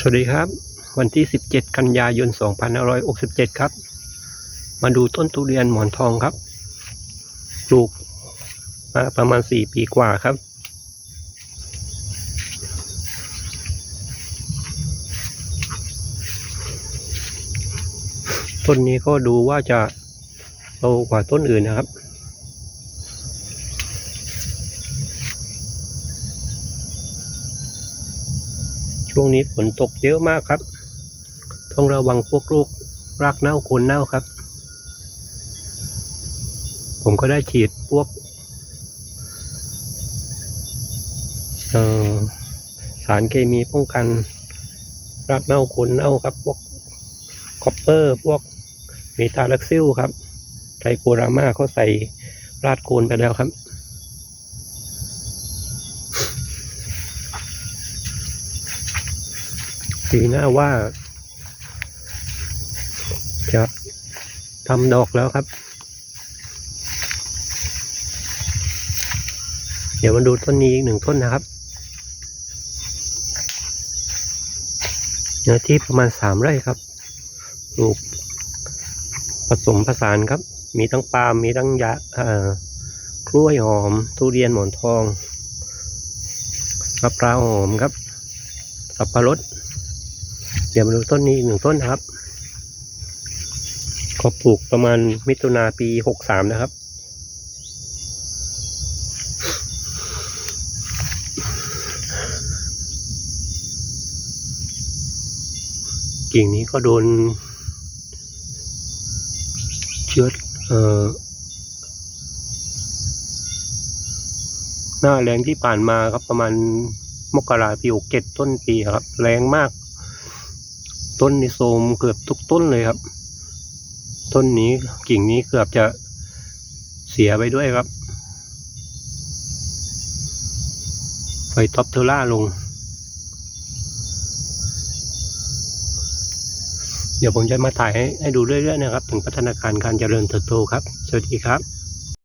สวัสดีครับ วันที่ 17 กันยายน 2567 ครับ มาดูต้นทุเรียนหมอนทองครับปลูกมาประมาณ 4 ปีกว่าครับ ต้นนี้ก็ดูว่าจะโตกว่าต้นอื่นนะครับ ช่วงนี้ฝนตกเยอะมากครับ ต้องระวังพวกโรครากเน่าโคนเน่าครับ ผมก็ได้ฉีดพวกสารเคมีป้องกันรากเน่าโคนเน่าครับ พวกคอปเปอร์ พวกเมทาลักซิลครับไทโครามาเขาใส่ราดโคนไปแล้วครับ ปีหน้าว่าจะทำดอกแล้วครับ เดี๋ยวมาดูต้นนี้อีกหนึ่งต้นนะครับเนื้อที่ประมาณสามไร่ครับปลูกผสมผสานครับ มีทั้งปาล์มมีทั้งยากล้วยหอม ทุเรียนหมอนทองมะพร้าวหอมครับสับปะรด เดี๋ยวมาดูต้นนี้อีกหนึ่งต้นครับเขาปลูกประมาณมิถุนาปีหกสามนะครับ กิ่งนี้ก็โดน เชื้อเอ่อหน้าแรงที่ผ่านมาครับประมาณมกราปีหกเจ็ดต้นปีครับ แรงมาก ต้นนี้โทมเกือบทุกต้นเลยครับ ต้นนี้กิ่งนี้เกือบจะเสียไปด้วยครับไฟท็อปเทอร่าลง เดี๋ยวผมจะมาถ่ายให้ให้ดูเรื่อยๆนะครับ ถึงพัฒนาการการเจริญเติบโตครับ สวัสดีครับ